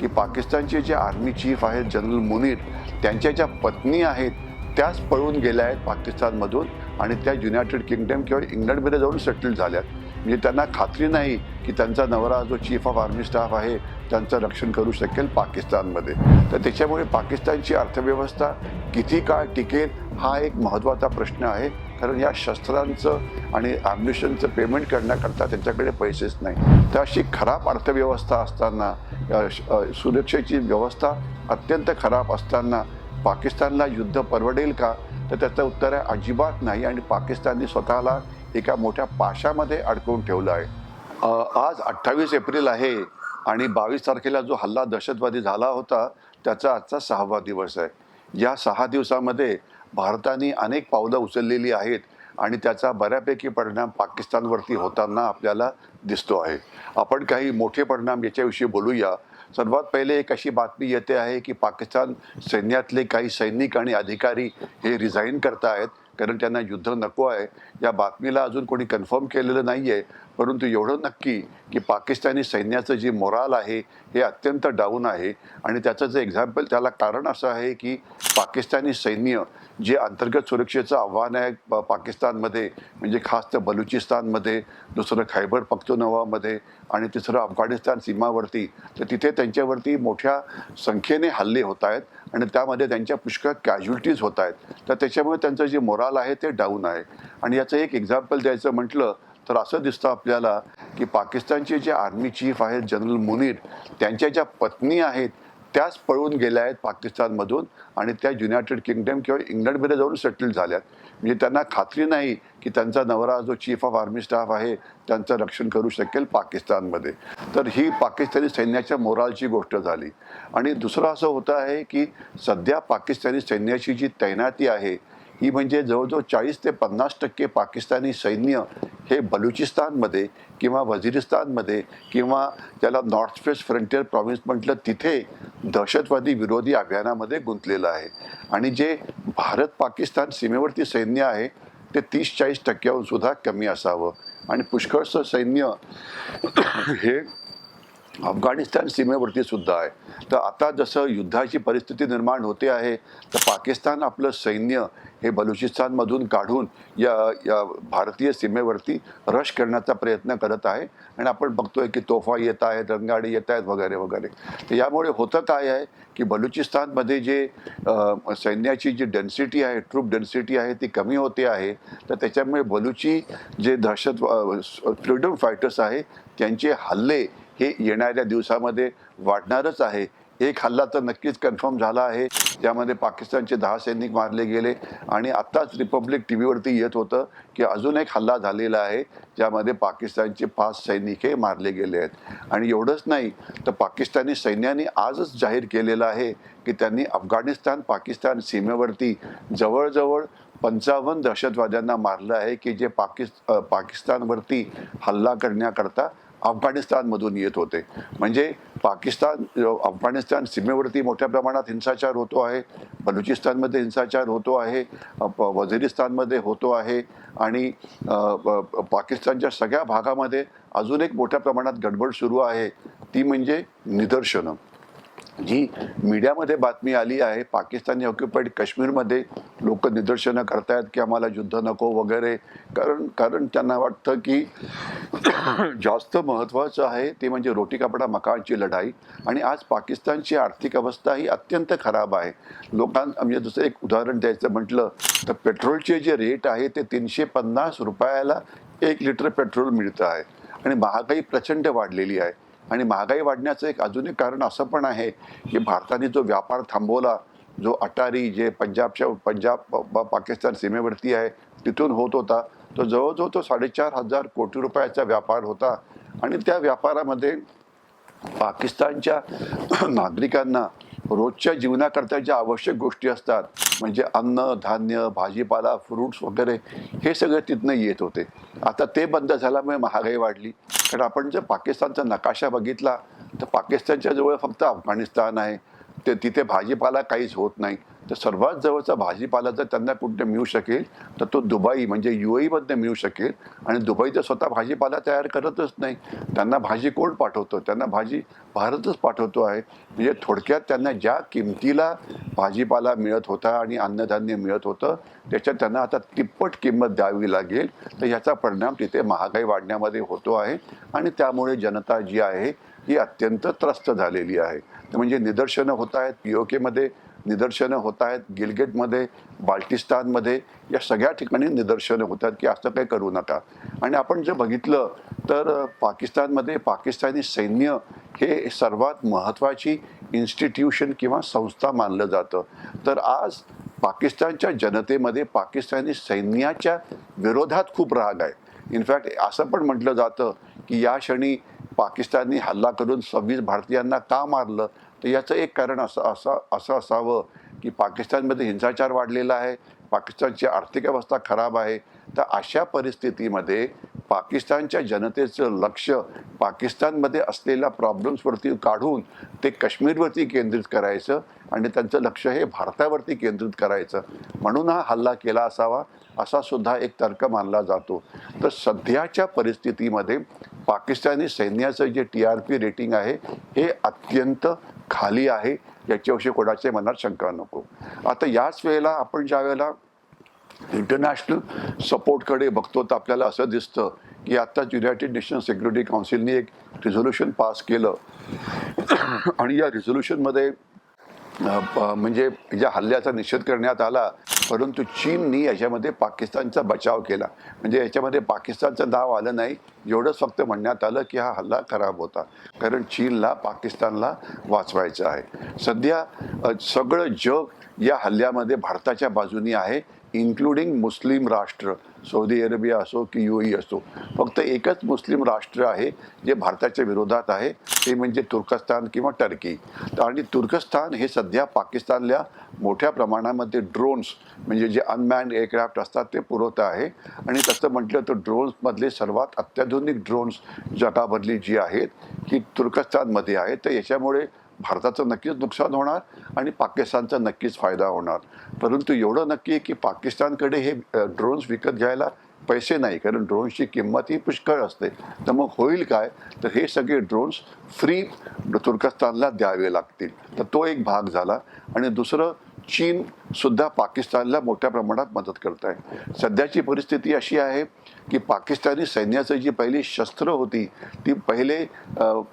की पाकिस्तानचे जे आर्मी चीफ आहेत जनरल मुनीर त्यांच्या ज्या पत्नी आहेत त्याच पळून गेल्या आहेत पाकिस्तानमधून आणि त्या युनायटेड किंगडम किंवा इंग्लंडमध्ये जाऊन सेटल झाल्यात. म्हणजे त्यांना खात्री नाही की त्यांचा नवरा जो चीफ ऑफ आर्मी स्टाफ आहे त्यांचं रक्षण करू शकेल पाकिस्तानमध्ये. तर त्याच्यामुळे पाकिस्तानची अर्थव्यवस्था किती काळ टिकेल हा एक महत्त्वाचा प्रश्न आहे. कारण या शस्त्रांचं आणि ॲम्ब्युशनचं पेमेंट करण्याकरता त्यांच्याकडे पैसेच नाही. तर अशी खराब अर्थव्यवस्था असताना सुरक्षेची व्यवस्था अत्यंत खराब असताना पाकिस्तानला युद्ध परवडेल का? तर त्याचं उत्तर आहे अजिबात नाही. आणि पाकिस्तानने स्वतःला एका मोठ्या पाशामध्ये अडकवून ठेवलं आहे. आज अठ्ठावीस एप्रिल आहे आणि बावीस तारखेला जो हल्ला दहशतवादी झाला होता त्याचा आजचा सहावा दिवस आहे. या सहा दिवसामध्ये भारताने अनेक पावलं उचललेली आहेत आणि त्याचा बऱ्यापैकी परिणाम पाकिस्तानवरती होताना आपल्याला दिसतो आहे. आपण काही मोठे परिणाम याच्याविषयी बोलूया. सर्वात पहिले एक अशी बातमी येते आहे की पाकिस्तान सैन्यातले काही सैनिक आणि अधिकारी हे रिझाईन करतायत कारण त्यांना युद्ध नको आहे. या बातमीला अजून कोणी कन्फर्म केलेलं नाही आहे परंतु एवढं नक्की की पाकिस्तानी सैन्याचं जे मोराल आहे हे अत्यंत डाऊन आहे. आणि त्याचं जे एक्झाम्पल त्याला कारण असं आहे की पाकिस्तानी सैन्य जे अंतर्गत सुरक्षेचं आव्हान आहे पाकिस्तानमध्ये म्हणजे खास तर बलुचिस्तानमध्ये दुसरं खैबर पख्तुनवामध्ये आणि तिसरं अफगाणिस्तान सीमावरती तर तिथे त्यांच्यावरती मोठ्या संख्येने हल्ले होत आहेत आणि त्यामध्ये त्यांच्या पुष्कळ कॅज्युलिटीज होत आहेत. तर त्याच्यामुळे त्यांचं जे मोराल आहे ते डाऊन आहे. आणि याचं एक एक्झाम्पल द्यायचं म्हटलं तर असं दिसतं आपल्याला की पाकिस्तानचे जे आर्मी चीफ आहेत जनरल मुनीर त्यांच्या ज्या पत्नी आहेत त्याच पळून गेल्या आहेत पाकिस्तानमधून आणि त्या युनायटेड किंगडम किंवा इंग्लंडमध्ये जाऊन सेटल झाल्यात. म्हणजे त्यांना खात्री नाही की त्यांचा नवरा जो चीफ ऑफ आर्मी स्टाफ आहे त्यांचं रक्षण करू शकेल पाकिस्तानमध्ये. तर ही पाकिस्तानी सैन्याच्या मोरालची गोष्ट झाली. आणि दुसरं असं होतं आहे की सध्या पाकिस्तानी सैन्याची जी तैनाती आहे ही म्हणजे जवळजवळ चाळीस ते पन्नास टक्के पाकिस्तानी सैन्य हे बलुचिस्तानमध्ये किंवा वझिरिस्तानमध्ये किंवा त्याला नॉर्थ वेस्ट फ्रंटियर प्रॉव्हिन्स म्हटलं तिथे दहशतवादी विरोधी अभियानामध्ये गुंतलेलं आहे. आणि जे भारत पाकिस्तान सीमेवरती सैन्य आहे ते तीस चाळीस टक्क्याहून सुद्धा कमी असावं. आणि पुष्कळचं सैन्य हे अफगाणिस्तान सीमेवरती सुद्धा आहे. तर आता जसं युद्धाची परिस्थिती निर्माण होते आहे तर पाकिस्तान आपलं सैन्य हे बलुचिस्तानमधून काढून या या भारतीय सीमेवरती रश करण्याचा प्रयत्न करत आहे. आणि आपण बघतोय की तोफा येत आहेत रंगाडी येत आहेत वगैरे वगैरे. तर यामुळे होतं काय आहे की बलुचिस्तानमध्ये जे सैन्याची जी डेन्सिटी आहे ट्रूप डेन्सिटी आहे ती कमी होते आहे. तर त्याच्यामुळे बलुची जे दहशत फ्रीडम फायटर्स आहे त्यांचे हल्ले हे येणाऱ्या दिवसामध्ये वाढणारच आहे. एक हल्ला तर नक्कीच कन्फर्म झाला आहे. ज्यामध्ये पाकिस्तानचे दहा सैनिक मारले गेले आणि आत्ताच रिपब्लिक टी व्हीवरती येत होतं की अजून एक हल्ला झालेला आहे ज्यामध्ये पाकिस्तानचे पाच सैनिक हे मारले गेले आहेत. आणि एवढंच नाही तर पाकिस्तानी सैन्याने आजच जाहीर केलेलं आहे की त्यांनी अफगाणिस्तान पाकिस्तान सीमेवरती जवळजवळ पंचावन्न दहशतवाद्यांना मारलं आहे की जे पाकिस् पाकिस्तानवरती हल्ला करण्याकरता अफगाणिस्तानमधून येत होते. म्हणजे पाकिस्तान अफगाणिस्तान सीमेवरती मोठ्या प्रमाणात हिंसाचार होतो आहे बलुचिस्तानमध्ये हिंसाचार होतो आहे प- वझिरिस्तानमध्ये होतो आहे आणि पाकिस्तानच्या सगळ्या भागामध्ये अजून एक मोठ्या प्रमाणात गडबड सुरू आहे. ती म्हणजे निदर्शनं. जी मीडियामध्ये बातमी आली आहे पाकिस्तानी ऑक्युपाईड काश्मीरमध्ये लोक निदर्शनं करतायत की आम्हाला युद्ध नको वगैरे. कारण कारण त्यांना वाटतं की जास्त महत्त्वाचं आहे ते म्हणजे रोटी कपडा मकाळची लढाई. आणि आज पाकिस्तानची आर्थिक अवस्था ही अत्यंत खराब आहे. लोकां म्हणजे दुसरं एक उदाहरण द्यायचं म्हटलं तर पेट्रोलचे जे रेट आहे ते तीनशे पन्नास रुपयाला एक लिटर पेट्रोल मिळतं आहे. आणि महागाई प्रचंड वाढलेली आहे. आणि महागाई वाढण्याचं एक अजून एक कारण असं पण आहे की भारताने जो व्यापार थांबवला जो अटारी जे पंजाबच्या पंजाब पाकिस्तान सीमेवरती आहे तिथून होत होता. तो जवळजवळ तो साडेचार हजार कोटी रुपयाचा व्यापार होता. आणि त्या व्यापारामध्ये पाकिस्तानच्या नागरिकांना रोजच्या जीवनाकरता ज्या आवश्यक गोष्टी असतात म्हणजे अन्न धान्य भाजीपाला फ्रुट्स वगैरे हे सगळं तिथनं येत होते. आता ते बंद झाल्यामुळे महागाई वाढली. कारण आपण जर पाकिस्तानचा नकाशा बघितला तर पाकिस्तानच्या जवळ फक्त अफगाणिस्तान आहे. ते तिथे भाजीपाला काहीच होत नाही. तर सर्वात जवळचा भाजीपाला जर त्यांना कुठे मिळू शकेल तर तो दुबई म्हणजे यू एमधनं मिळू शकेल. आणि दुबई तर स्वतः भाजीपाला तयार करतच नाही. त्यांना भाजी कोण पाठवतो? त्यांना भाजी भारतच पाठवतो आहे. म्हणजे थोडक्यात त्यांना ज्या किमतीला भाजीपाला मिळत होता आणि अन्नधान्य मिळत होतं त्याच्यात त्यांना आता तिप्पट किंमत द्यावी लागेल. तर याचा परिणाम तिथे महागाई वाढण्यामध्ये होतो आहे. आणि त्यामुळे जनता जी आहे ही अत्यंत त्रस्त झालेली आहे. तर म्हणजे निदर्शनं होत आहेत. पी ओ केमध्ये निदर्शनं होत आहेत. गिलगेटमध्ये बाल्टिस्तानमध्ये या सगळ्या ठिकाणी निदर्शनं होतात की असं काही करू नका. आणि आपण जर बघितलं तर पाकिस्तानमध्ये पाकिस्तानी सैन्य हे सर्वात महत्त्वाची इन्स्टिट्यूशन किंवा संस्था मानलं जातं. तर आज पाकिस्तानच्या जनतेमध्ये पाकिस्तानी सैन्याच्या विरोधात खूप राग आहे. इनफॅक्ट असं पण म्हटलं जातं की या क्षणी पाकिस्ताननी हल्ला करून सव्वीस भारतीयांना का मारलं? तर याचं एक कारण असं असं असं असावं की पाकिस्तानमध्ये हिंसाचार वाढलेला आहे पाकिस्तानची आर्थिक अवस्था खराब आहे तर अशा परिस्थितीमध्ये पाकिस्तानच्या जनतेचं लक्ष पाकिस्तानमध्ये असलेल्या प्रॉब्लेम्सवरती काढून ते काश्मीरवरती केंद्रित करायचं आणि त्यांचं लक्ष हे भारतावरती केंद्रित करायचं. म्हणून हा हल्ला केला असावा असा सुद्धा एक तर्क मानला जातो. तर सध्याच्या परिस्थितीमध्ये पाकिस्तानी सैन्याचं जे टी आर पी रेटिंग आहे हे अत्यंत खाली आहे याच्याविषयी कोणाच्या मनात शंका नको. आता याच वेळेला आपण ज्या वेळेला इंटरनॅशनल सपोर्टकडे बघतो तर आपल्याला असं दिसतं की आत्ताच युनायटेड नेशन सिक्युरिटी काउन्सिलने एक रिझोल्युशन पास केलं. आणि या रिझोल्युशनमध्ये म्हणजे ज्या हल्ल्याचा निषेध करण्यात आला परंतु चीननी याच्यामध्ये पाकिस्तानचा बचाव केला. म्हणजे याच्यामध्ये पाकिस्तानचं नाव आलं नाही एवढंच फक्त म्हणण्यात आलं की हा हल्ला खराब होता. कारण चीनला पाकिस्तानला वाचवायचं आहे. सध्या सगळं जग या हल्ल्यामध्ये भारताच्या बाजूनी आहे. इन्क्लुडिंग मुस्लिम राष्ट्र सौदी अरेबिया असो की यू असो. फक्त एकच मुस्लिम राष्ट्र आहे जे भारताच्या विरोधात आहे ते म्हणजे तुर्कस्तान किंवा टर्की तर आणि तुर्कस्तान हे सध्या पाकिस्तानला मोठ्या प्रमाणामध्ये ड्रोन्स म्हणजे जे अनमॅन्ड एअरक्राफ्ट असतात ते पुरवत आहे. आणि तसं म्हटलं तर ड्रोन्समधले सर्वात अत्याधुनिक ड्रोन्स जगामधली जी आहेत ही तुर्कस्तानमध्ये आहेत. तर याच्यामुळे भारताचं नक्कीच नुकसान होणार आणि पाकिस्तानचा नक्कीच फायदा होणार. परंतु एवढं नक्की आहे की पाकिस्तानकडे हे ड्रोन्स विकत घ्यायला पैसे नाही कारण ड्रोन्सची किंमत ही पुष्कळ असते. तर मग होईल काय? तर हे सगळे ड्रोन्स फ्री तुर्कस्तानला द्यावे लागतील. तर तो एक भाग झाला. आणि दुसरं चीन सुद्धा पाकिस्तानला मोठ्या प्रमाणात मदत करत आहे. सध्याची परिस्थिती अशी आहे की पाकिस्तानी सैन्याचं जी पहिली शस्त्र होती ती पहिले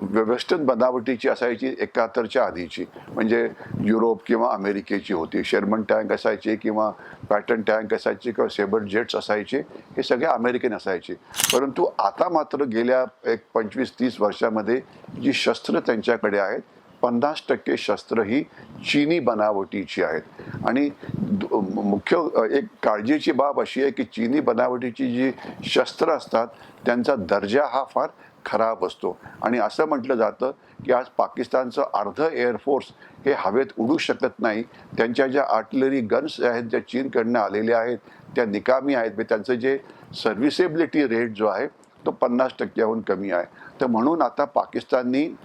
वेस्टर्न बनावटीची असायची एकाहत्तरच्या आधीची. म्हणजे युरोप किंवा अमेरिकेची होती. शेरमन टँक असायचे किंवा पॅटर्न टँक असायचे किंवा सेबर जेट्स असायचे हे सगळे अमेरिकन असायचे. परंतु आता मात्र गेल्या एक पंचवीस तीस वर्षामध्ये जी शस्त्र त्यांच्याकडे आहेत पन्नास टक्के शस्त्र ही चीनी बनावटीची आहेत. आणि दु- मुख्य एक काळजीची बाब अशी आहे की चीनी बनावटीची जी शस्त्र असतात त्यांचा दर्जा हा फार खराब असतो. आणि असं म्हटलं जातं की आज पाकिस्तानचं अर्ध एअरफोर्स हे हवेत उडू शकत नाही. त्यांच्या ज्या आर्टिलरी गन्स आहेत ज्या चीनकडनं आलेल्या आहेत त्या निकामी आहेत म्हणजे त्यांचं जे सर्व्हिसेबिलिटी रेट जो आहे तो पन्नास टक्क्याहून कमी आहे. तर म्हणून आता पाकिस्ताननी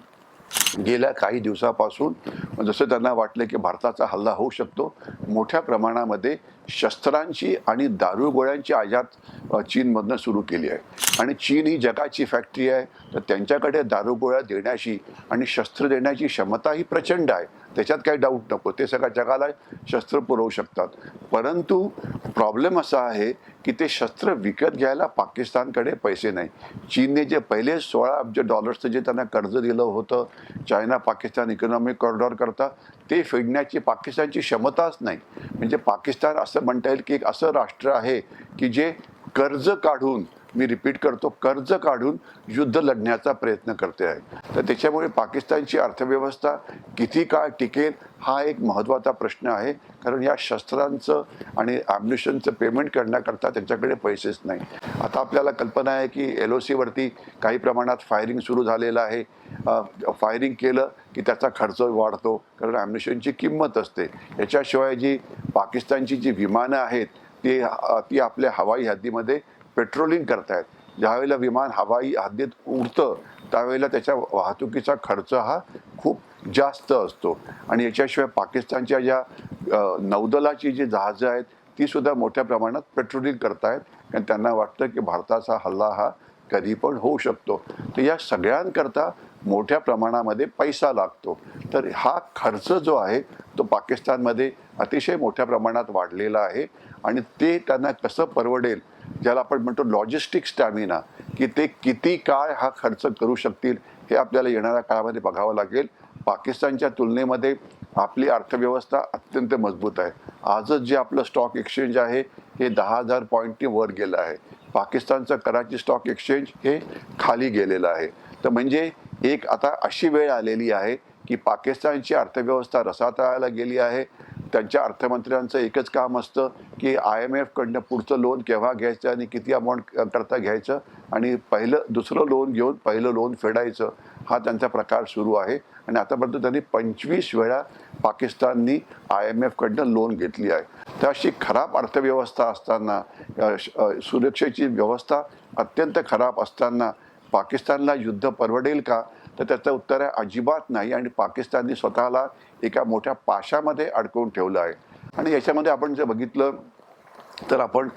गेल्या काही दिवसापासून जसं त्यांना वाटलं की भारताचा हल्ला होऊ शकतो मोठ्या प्रमाणामध्ये शस्त्रांची आणि दारुगोळ्यांची आयात चीनमधनं सुरू केली आहे. आणि चीन ही जगाची फॅक्टरी आहे तर त्यांच्याकडे दारुगोळ्या देण्याची आणि शस्त्र देण्याची क्षमता ही प्रचंड आहे. त्याच्यात काही डाऊट नको. ते सगळ्या जगाला शस्त्र पुरवू शकतात. परंतु प्रॉब्लेम असा आहे की ते शस्त्र विकत घ्यायला पाकिस्तानकडे पैसे नाही. चीनने जे पहिले सोळा अब्ज डॉलर्सचं जे त्यांना कर्ज दिलं होतं चायना पाकिस्तान इकॉनॉमिक कॉरिडॉर करता ते फेडण्याची पाकिस्तानची क्षमताच नाही. म्हणजे पाकिस्तान असं म्हणता येईल की एक असं राष्ट्र आहे की जे कर्ज काढून मी रिपीट करतो कर्ज काढून युद्ध लढण्याचा प्रयत्न करते आहे. तर त्याच्यामुळे पाकिस्तानची अर्थव्यवस्था किती काळ टिकेल हा एक महत्त्वाचा प्रश्न आहे. कारण या शस्त्रांचं आणि ॲम्युनिशनचं पेमेंट करण्याकरता त्यांच्याकडे पैसेच नाही. आता आपल्याला कल्पना आहे की एल ओ सीवरती काही प्रमाणात फायरिंग सुरू झालेलं आहे. फायरिंग केलं की त्याचा खर्च वाढतो. कारण ॲम्युनिशनची किंमत असते. याच्याशिवाय जी पाकिस्तानची जी विमानं आहेत ती ती आपल्या हवाई हद्दीमध्ये पेट्रोलिंग करतायत. ज्यावेळेला विमान हवाई हद्दीत उडतं त्यावेळेला त्याच्या वाहतुकीचा खर्च हा खूप जास्त असतो. आणि याच्याशिवाय पाकिस्तानच्या ज्या नौदलाची जी जहाजं आहेत ती सुद्धा मोठ्या प्रमाणात पेट्रोलिंग करतायत. कारण त्यांना वाटतं की भारताचा हल्ला हा कधी पण होऊ शकतो. तर या सगळ्यांकरता मोठ्या प्रमाणामध्ये पैसा लागतो. तर हा खर्च जो आहे तो पाकिस्तानमध्ये अतिशय मोठ्या प्रमाणात वाढलेला आहे आणि ते त्यांना कसं परवडेल ज्याला आपण म्हणतो लॉजिस्टिक स्टॅमिना की ते किती काळ हा खर्च करू शकतील हे आपल्याला येणाऱ्या काळामध्ये बघावं लागेल. पाकिस्तानच्या तुलनेमध्ये आपली अर्थव्यवस्था अत्यंत मजबूत आहे. आजच जे आपलं स्टॉक एक्सचेंज आहे हे दहा हजार पॉईंटनी वर गेलं आहे. पाकिस्तानचं कराची स्टॉक एक्सचेंज हे खाली गेलेलं आहे. तर म्हणजे एक आता अशी वेळ आलेली आहे की पाकिस्तानची अर्थव्यवस्था रसातळायला गेली आहे. त्यांच्या अर्थमंत्र्यांचं एकच काम असतं की आय एम एफकडनं पुढचं लोन केव्हा घ्यायचं आणि किती अमाऊंट करता घ्यायचं आणि पहिलं दुसरं लोन घेऊन पहिलं लोन फेडायचं हा त्यांचा प्रकार सुरू आहे. आणि आतापर्यंत त्यांनी पंचवीस वेळा पाकिस्ताननी आय एम एफकडनं लोन घेतली आहे. तर अशी खराब अर्थव्यवस्था असताना सुरक्षेची व्यवस्था अत्यंत खराब असताना पाकिस्तानला युद्ध परवडेल का? तर त्याचं उत्तर आहे अजिबात नाही. आणि पाकिस्तानने स्वतःला एका मोठ्या पाशामध्ये अडकवून ठेवलं आहे. आणि याच्यामध्ये आपण जर बघितलं तर आपण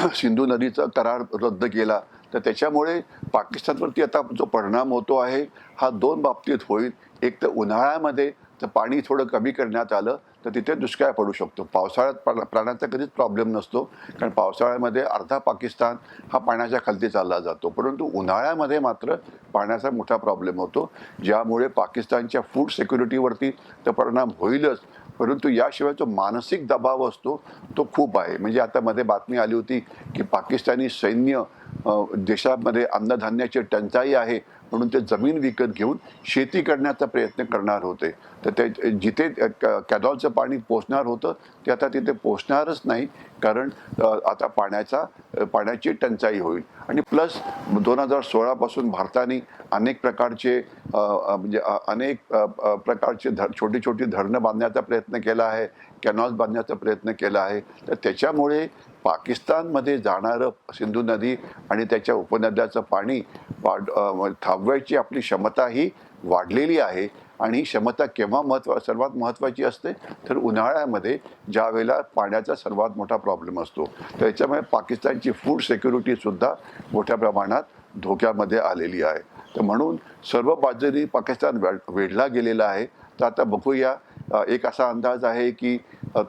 सिंधू नदीचा करार रद्द केला. तर त्याच्यामुळे पाकिस्तानवरती आता जो परिणाम होतो आहे हा दोन बाबतीत होईल. एक तर उन्हाळ्यामध्ये तर पाणी थोडं कमी करण्यात आलं. तर तिथे दुष्काळ पडू शकतो. पावसाळ्यात प्रा- प्राण्याचा कधीच प्रॉब्लेम नसतो. कारण पावसाळ्यामध्ये अर्धा पाकिस्तान हा पाण्याच्या खालती चालला जातो. परंतु उन्हाळ्यामध्ये मात्र पाण्याचा मोठा प्रॉब्लेम होतो. ज्यामुळे पाकिस्तानच्या फूड सिक्युरिटीवरती तर परिणाम होईलच. परंतु याशिवाय जो मानसिक दबाव असतो तो खूप आहे. म्हणजे आता मध्ये बातमी आली होती की पाकिस्तानी सैन्य देशामध्ये अन्नधान्याची टंचाई आहे म्हणून ते जमीन विकत घेऊन शेती करण्याचा प्रयत्न करणार होते. तर ते जिथे क- कॅनॉलचं पाणी पोचणार होतं ते आता तिथे पोचणारच नाही कारण आता पाण्याचा पाण्याची टंचाई होईल. आणि प्लस दोन हजार सोळापासून भारताने अनेक प्रकारचे म्हणजे अनेक प्रकारचे धर छोटी छोटी धरणं बांधण्याचा प्रयत्न केला आहे कॅनॉल्स बांधण्याचा प्रयत्न केला आहे. तर त्याच्यामुळे पाकिस्तानमध्ये जाणारं सिंधू नदी आणि त्याच्या उपनद्याचं पाणी वाढ थांबवायची आपली क्षमता ही वाढलेली आहे. आणि ही क्षमता केव्हा महत्त्व सर्वात महत्त्वाची असते? तर उन्हाळ्यामध्ये ज्या वेळेला पाण्याचा सर्वात मोठा प्रॉब्लेम असतो. तर याच्यामुळे पाकिस्तानची फूड सिक्युरिटीसुद्धा मोठ्या प्रमाणात धोक्यामध्ये आलेली आहे. तर म्हणून सर्व बाजूनी पाकिस्तान वेढ- वेढला गेलेला आहे. तर आता बघूया एक असा अंदाज आहे की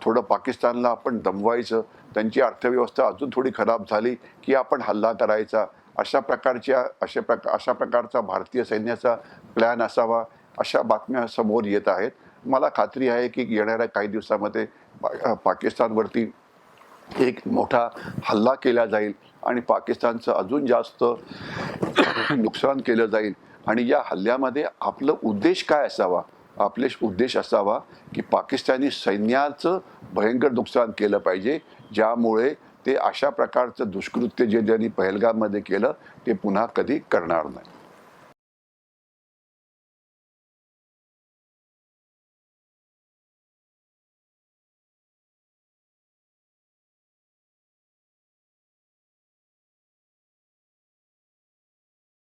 थोडं पाकिस्तानला आपण दमवायचं त्यांची अर्थव्यवस्था अजून थोडी खराब झाली की आपण हल्ला करायचा. अशा प्रकारच्या अशा प्रकार अशा प्रकारचा भारतीय सैन्याचा प्लॅन असावा अशा बातम्या समोर येत आहेत. मला खात्री आहे की येणाऱ्या काही दिवसामध्ये पा- पाकिस्तानवरती एक मोठा हल्ला केला जाईल आणि पाकिस्तानचं अजून जास्त नुकसान केलं जाईल. आणि या हल्ल्यामध्ये आपलं उद्देश काय असावा? आपले उद्देश असावा की पाकिस्तानी सैन्याचं भयंकर नुकसान केलं पाहिजे ज्यामुळे ते अशा प्रकारचं दुष्कृत्य जे त्यांनी पहलगाममध्ये केलं ते पुन्हा कधी करणार नाही.